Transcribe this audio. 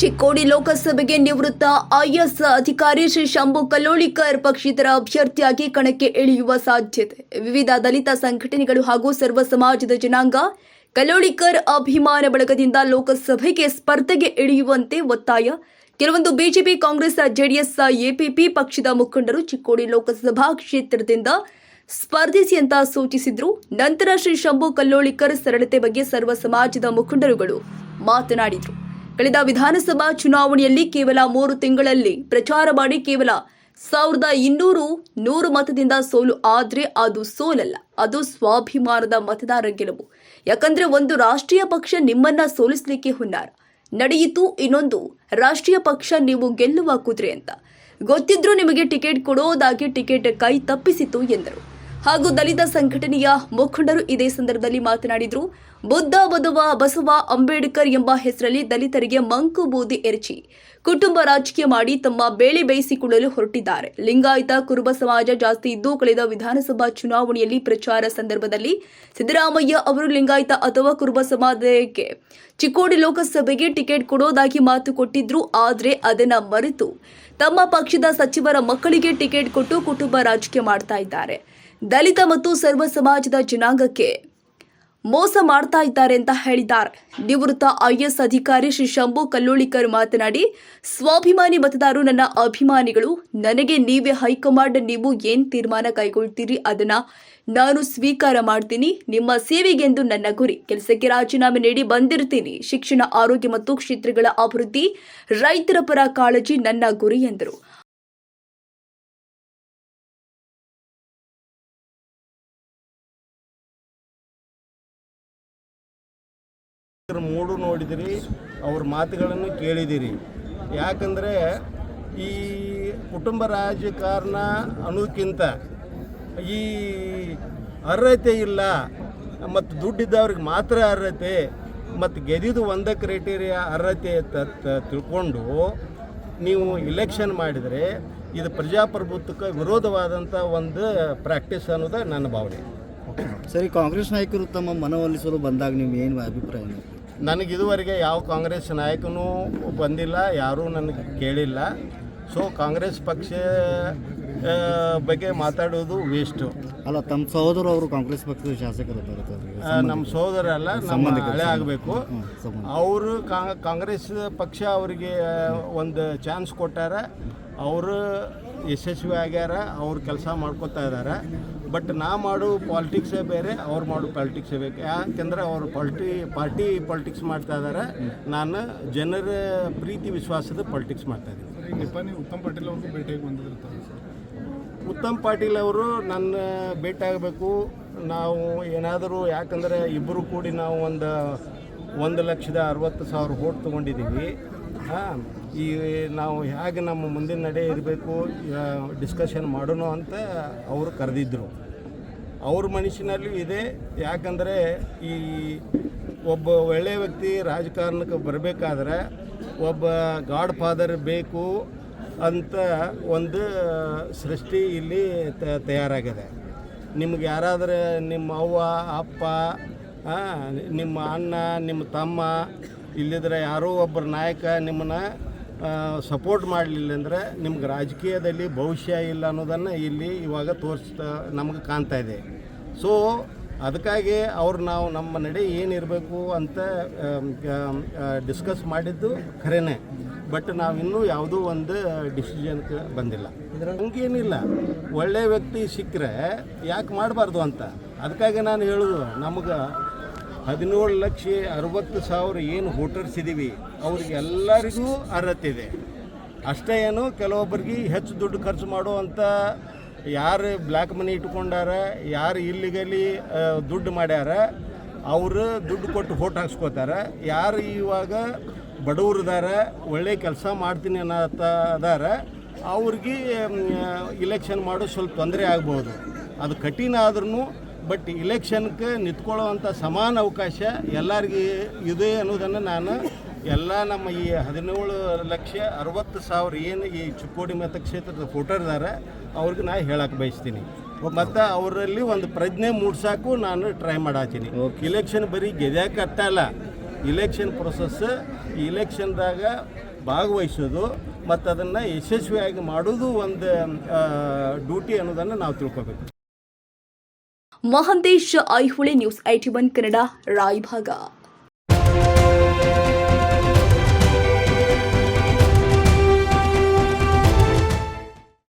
ಚಿಕ್ಕೋಡಿ ಲೋಕಸಭೆಗೆ ನಿವೃತ್ತ ಐಎಸ್ ಅಧಿಕಾರಿ ಶ್ರೀ ಶಂಭು ಕಲ್ಲೋಳಿಕರ್ ಪಕ್ಷೇತರ ಅಭ್ಯರ್ಥಿಯಾಗಿ ಕಣಕ್ಕೆ ಇಳಿಯುವ ಸಾಧ್ಯತೆ. ವಿವಿಧ ದಲಿತ ಸಂಘಟನೆಗಳು ಹಾಗೂ ಸರ್ವ ಸಮಾಜದ ಜನಾಂಗ ಕಲ್ಲೋಳಿಕರ್ ಅಭಿಮಾನ ಬಳಗದಿಂದ ಲೋಕಸಭೆಗೆ ಸ್ಪರ್ಧೆಗೆ ಇಳಿಯುವಂತೆ ಒತ್ತಾಯ. ಕೆಲವೊಂದು ಬಿಜೆಪಿ, ಕಾಂಗ್ರೆಸ್, ಜೆಡಿಎಸ್, ಎಪಿಪಿ ಪಕ್ಷದ ಮುಖಂಡರು ಚಿಕ್ಕೋಡಿ ಲೋಕಸಭಾ ಕ್ಷೇತ್ರದಿಂದ ಸ್ಪರ್ಧಿಸಿ ಅಂತ ಸೂಚಿಸಿದ್ರು. ನಂತರ ಶ್ರೀ ಶಂಭು ಕಲ್ಲೋಳಿಕರ್ ಸರಳತೆ ಬಗ್ಗೆ ಸರ್ವ ಸಮಾಜದ ಮುಖಂಡರುಗಳು ಮಾತನಾಡಿದರು. ಕಳೆದ ವಿಧಾನಸಭಾ ಚುನಾವಣೆಯಲ್ಲಿ ಕೇವಲ ಮೂರು ತಿಂಗಳಲ್ಲಿ ಪ್ರಚಾರ ಮಾಡಿ ಕೇವಲ ಸಾವಿರದ ಇನ್ನೂರು ನೂರು ಮತದಿಂದ ಸೋಲು, ಆದ್ರೆ ಅದು ಸೋಲಲ್ಲ, ಅದು ಸ್ವಾಭಿಮಾನದ ಮತದಾರ ಗೆಲುವು. ಯಾಕಂದ್ರೆ ಒಂದು ರಾಷ್ಟ್ರೀಯ ಪಕ್ಷ ನಿಮ್ಮನ್ನ ಸೋಲಿಸಲಿಕ್ಕೆ ಹುನ್ನಾರ. ನಡೆಯಿತು ಇನ್ನೊಂದು, ರಾಷ್ಟ್ರೀಯ ಪಕ್ಷ ನೀವು ಗೆಲ್ಲುವ ಕುದುರೆ ಅಂತ. ಗೊತ್ತಿದ್ರೂ ನಿಮಗೆ ಟಿಕೆಟ್ ಕೊಡೋದಾಗಿ ಟಿಕೆಟ್ ಕೈ ತಪ್ಪಿಸಿತು ಎಂದರು. ಹಾಗೂ ದಲಿತ ಸಂಘಟನೆಯ ಮುಖಂಡರು ಇದೇ ಸಂದರ್ಭದಲ್ಲಿ ಮಾತನಾಡಿದರು, ಬುದ್ಧ ಬದುವ ಬಸವ, ಅಂಬೇಡ್ಕರ್ ಎಂಬ ಹೆಸರಲ್ಲಿ ದಲಿತರಿಗೆ ಮಂಕು ಬೂದಿ ಎರಚಿ ಕುಟುಂಬ ರಾಜಕೀಯ ಮಾಡಿ ತಮ್ಮ ಬೇಳೆ ಬೇಯಿಸಿಕೊಳ್ಳಲು ಹೊರಟಿದ್ದಾರೆ. ಲಿಂಗಾಯತ, ಕುರುಬ ಸಮಾಜ ಜಾಸ್ತಿ ಇದ್ದು ಕಳೆದ ವಿಧಾನಸಭಾ ಚುನಾವಣೆಯಲ್ಲಿ ಪ್ರಚಾರ ಸಂದರ್ಭದಲ್ಲಿ ಸಿದ್ದರಾಮಯ್ಯ ಅವರು ಲಿಂಗಾಯತ ಅಥವಾ ಕುರುಬ ಸಮಾಜಕ್ಕೆ ಚಿಕ್ಕೋಡಿ ಲೋಕಸಭೆಗೆ ಟಿಕೆಟ್ ಕೊಡೋದಾಗಿ ಮಾತು ಕೊಟ್ಟಿದ್ರು, ಆದರೆ ಅದನ್ನ ಮರೆತು ತಮ್ಮ ಪಕ್ಷದ ಸಚಿವರ ಮಕ್ಕಳಿಗೆ ಟಿಕೆಟ್ ಕೊಟ್ಟು ಕುಟುಂಬ ರಾಜಕೀಯ ಮಾಡ್ತಾ ಇದ್ದಾರೆ. ದಲಿತ ಮತ್ತು ಸರ್ವ ಸಮಾಜದ ಜನಾಂಗಕ್ಕೆ ಮೋಸ ಮಾಡ್ತಾ ಇದ್ದಾರೆ ಅಂತ ಹೇಳಿದ್ದಾರೆ. ನಿವೃತ್ತ ಐಎಎಸ್ ಅಧಿಕಾರಿ ಶ್ರೀ ಶಂಭು ಕಲ್ಲೋಳಿಕರ್ ಮಾತನಾಡಿ, ಸ್ವಾಭಿಮಾನಿ ಮತದಾರರು ನನ್ನ ಅಭಿಮಾನಿಗಳು, ನನಗೆ ನೀವೇ ಹೈಕಮಾಂಡ್ ನೀವು ಏನ್ ತೀರ್ಮಾನ ಕೈಗೊಳ್ತೀರಿ ಅದನ್ನ ನಾನು ಸ್ವೀಕಾರ ಮಾಡ್ತೀನಿ. ನಿಮ್ಮ ಸೇವೆಗೆಂದು ನನ್ನ ಗುರಿ. ಕೆಲಸಕ್ಕೆ ರಾಜೀನಾಮೆ ನೀಡಿ ಬಂದಿರ್ತೀನಿ. ಶಿಕ್ಷಣ, ಆರೋಗ್ಯ ಮತ್ತು ಕ್ಷೇತ್ರಗಳ ಅಭಿವೃದ್ಧಿ ರೈತರ ಪರ ಕಾಳಜಿ ನನ್ನ ಗುರಿ ಎಂದರು. ಮೂಡು ನೋಡಿದಿರಿ, ಅವ್ರ ಮಾತುಗಳನ್ನು ಕೇಳಿದಿರಿ ಯಾಕಂದರೆ ಈ ಕುಟುಂಬ ರಾಜಕಾರಣ ಅನ್ನೋಕ್ಕಿಂತ ಈ ಅರ್ಹತೆ ಇಲ್ಲ, ಮತ್ತು ದುಡ್ಡಿದ್ದವ್ರಿಗೆ ಮಾತ್ರ ಅರ್ಹತೆ, ಮತ್ತು ಗೆದ್ದಿದ್ದು ಒಂದೇ ಕ್ರೈಟೀರಿಯಾ ಅರ್ಹತೆ ತಿಳ್ಕೊಂಡು ನೀವು ಇಲೆಕ್ಷನ್ ಮಾಡಿದರೆ ಇದು ಪ್ರಜಾಪ್ರಭುತ್ವಕ್ಕೆ ವಿರೋಧವಾದಂಥ ಒಂದು ಪ್ರಾಕ್ಟೀಸ್ ಅನ್ನೋದು ನನ್ನ ಭಾವನೆ ಸರಿ, ಕಾಂಗ್ರೆಸ್ ನಾಯಕರು ತಮ್ಮ ಮನವೊಲಿಸಲು ಬಂದಾಗ ನೀವು ಏನು ಅಭಿಪ್ರಾಯ? ನನಗೆ ಇದುವರೆಗೆ ಯಾವ ಕಾಂಗ್ರೆಸ್ ನಾಯಕನೂ ಬಂದಿಲ್ಲ ಯಾರೂ ನನಗೆ ಕೇಳಿಲ್ಲ. ಸೊ ಕಾಂಗ್ರೆಸ್ ಪಕ್ಷ ಬಗ್ಗೆ ಮಾತಾಡೋದು ವೇಸ್ಟು ಅಲ್ಲ ತಮ್ಮ ಸಹೋದರ ಅವರು ಕಾಂಗ್ರೆಸ್ ಪಕ್ಷದ ಶಾಸಕರು. ನಮ್ಮ ಸಹೋದರ ಅಲ್ಲ ನಮ್ಮ ಹಳೆ ಆಗಬೇಕು. ಅವರು ಕಾಂಗ್ರೆಸ್ ಪಕ್ಷ ಅವರಿಗೆ ಒಂದು ಚಾನ್ಸ್ ಕೊಟ್ಟಾರ. ಅವರು ಯಶಸ್ವಿ ಆಗ್ಯಾರ ಅವ್ರು ಕೆಲಸ ಮಾಡ್ಕೊತಾ ಇದ್ದಾರೆ ಬಟ್ ನಾ ಮಾಡೋ ಪಾಲಿಟಿಕ್ಸೇ ಬೇರೆ ಅವ್ರು ಮಾಡೋ ಪಾಲಿಟಿಕ್ಸೇ ಬೇಕು. ಯಾಕೆಂದ್ರೆ ಅವರು ಪಾಲ್ಟಿ ಪಾರ್ಟಿ ಪಾಲಿಟಿಕ್ಸ್ ಮಾಡ್ತಾ ಇದ್ದಾರೆ ನಾನು ಜನರ ಪ್ರೀತಿ ವಿಶ್ವಾಸದ ಪಾಲಿಟಿಕ್ಸ್ ಮಾಡ್ತಾ ಇದ್ದೀನಿ. ಉತ್ತಮ್ ಪಾಟೀಲ್ ಅವ್ರಿಗೂ ಭೇಟಿಯಾಗಿ ಬಂದಿರ್ತಾರೆ ಸರ್? ಉತ್ತಮ್ ಪಾಟೀಲ್ ಅವರು ನನ್ನ ಭೇಟಿ ಆಗಬೇಕು ನಾವು ಏನಾದರೂ ಯಾಕಂದರೆ ಇಬ್ಬರು ಕೂಡಿ ನಾವು ಒಂದು ಒಂದು ಲಕ್ಷದ ಅರವತ್ತು ಸಾವಿರ ಓಟ್ ತೊಗೊಂಡಿದ್ದೀವಿ. ಹಾಂ ಈ ನಾವು ಹೇಗೆ ನಮ್ಮ ಮುಂದಿನ ನಡೆ ಇರಬೇಕು ಡಿಸ್ಕಷನ್ ಮಾಡೋಣ ಅಂತ ಅವರು ಕರೆದಿದ್ದರು ಅವ್ರ ಮನಸ್ಸಿನಲ್ಲೂ ಇದೆ. ಯಾಕಂದರೆ ಈ ಒಬ್ಬ ಒಳ್ಳೆಯ ವ್ಯಕ್ತಿ ರಾಜಕಾರಣಕ್ಕೆ ಬರಬೇಕಾದ್ರೆ ಒಬ್ಬ ಗಾಡ್ ಫಾದರ್ ಬೇಕು ಅಂತ ಒಂದು ಸೃಷ್ಟಿ ಇಲ್ಲಿ ತ- ತಯಾರಾಗಿದೆ. ನಿಮ್ಗೆ ಯಾರಾದರೆ ನಿಮ್ಮ ಅವ್ವ, ಅಪ್ಪ ನಿಮ್ಮ ಅಣ್ಣ, ನಿಮ್ಮ ತಮ್ಮ, ಇಲ್ಲಿದ್ರೆ ಯಾರೋ ಒಬ್ಬರ ನಾಯಕ ನಿಮ್ಮನ್ನು ಸಪೋರ್ಟ್ ಮಾಡಲಿಲ್ಲ ಅಂದರೆ ನಿಮ್ಗೆ ರಾಜಕೀಯದಲ್ಲಿ ಭವಿಷ್ಯ ಇಲ್ಲ ಅನ್ನೋದನ್ನು ಇಲ್ಲಿ ಇವಾಗ ತೋರಿಸ್ತಾ ನಮ್ಗೆ ಕಾಣ್ತಾ ಇದೆ. ಸೊ ಅದಕ್ಕಾಗಿ ಅವ್ರು ನಾವು ನಮ್ಮ ನಡೆ ಏನಿರಬೇಕು ಅಂತ ಡಿಸ್ಕಸ್ ಮಾಡಿದ್ದು ಖರೇನೆ. ಬಟ್ ನಾವಿನ್ನೂ ಯಾವುದೂ ಒಂದು ಡಿಸಿಷನ್ಗೆ ಬಂದಿಲ್ಲ. ಹಂಗೇನಿಲ್ಲ. ಒಳ್ಳೆ ವ್ಯಕ್ತಿ ಸಿಕ್ಕರೆ ಯಾಕೆ ಮಾಡಬಾರ್ದು ಅಂತ? ಅದಕ್ಕಾಗಿ ನಾನು ಹೇಳೋದು, ನಮ್ಗೆ ಹದಿನೇಳು ಲಕ್ಷ ಅರವತ್ತು ಸಾವಿರ ಏನು ವೋಟರ್ಸ್ ಇದ್ದೀವಿ ಅವ್ರಿಗೆಲ್ಲರಿಗೂ ಅರ್ಹತೆ ಇದೆ. ಅಷ್ಟೇ ಏನು, ಕೆಲವೊಬ್ಬರಿಗೆ ಹೆಚ್ಚು ದುಡ್ಡು ಖರ್ಚು ಮಾಡುವಂಥ ಯಾರು ಬ್ಲ್ಯಾಕ್ ಮನಿ ಇಟ್ಕೊಂಡಾರ, ಯಾರು ಇಲ್ಲಿಗಲಿ ದುಡ್ಡು ಮಾಡ್ಯಾರ, ಅವರು ದುಡ್ಡು ಕೊಟ್ಟು ಓಟ್ ಹಾಕ್ಸ್ಕೋತಾರ. ಯಾರು ಇವಾಗ ಬಡವ್ರು ಇದಾರ, ಒಳ್ಳೆ ಕೆಲಸ ಮಾಡ್ತೀನಿ ಅನ್ನತ್ತ ಅದಾರ ಅವ್ರಿಗೆ ಇಲೆಕ್ಷನ್ ಮಾಡೋ ಸ್ವಲ್ಪ ತೊಂದರೆ ಆಗ್ಬೋದು. ಅದು ಕಠಿಣ ಆದ್ರೂ ಬಟ್ ಇಲೆಕ್ಷನ್ಗೆ ನಿಂತ್ಕೊಳ್ಳೋವಂಥ ಸಮಾನ ಅವಕಾಶ ಎಲ್ಲರಿಗೂ ಇದೆ ಅನ್ನೋದನ್ನು ನಾನು ಎಲ್ಲ ನಮ್ಮ ಈ ಹದಿನೇಳು ಲಕ್ಷ ಅರವತ್ತು ಸಾವಿರ ಏನು ಈ ಚಿಕ್ಕೋಡಿ ಮತಕ್ಷೇತ್ರದ ಫೋಟರ್ ಇದ್ದಾರೆ ಅವ್ರಿಗೆ ನಾನು ಹೇಳಕ್ಕೆ ಬಯಸ್ತೀನಿ. ಮತ್ತು ಅವರಲ್ಲಿ ಒಂದು ಪ್ರಜ್ಞೆ ಮೂಡ್ಸೋಕು ನಾನು ಟ್ರೈ ಮಾಡತ್ತೀನಿ ಇಲೆಕ್ಷನ್ ಬರೀ ಗೆದ್ಯಾಕೆ ಅರ್ಥ ಅಲ್ಲ. ಇಲೆಕ್ಷನ್ ಪ್ರೊಸೆಸ್ ಇಲೆಕ್ಷನ್ದಾಗ ಭಾಗವಹಿಸೋದು ಮತ್ತು ಅದನ್ನು ಯಶಸ್ವಿಯಾಗಿ ಮಾಡೋದು ಒಂದು ಡ್ಯೂಟಿ ಅನ್ನೋದನ್ನು ನಾವು ತಿಳ್ಕೊಬೇಕು. Mahantesh Aihole News IT One Kannada Raybag.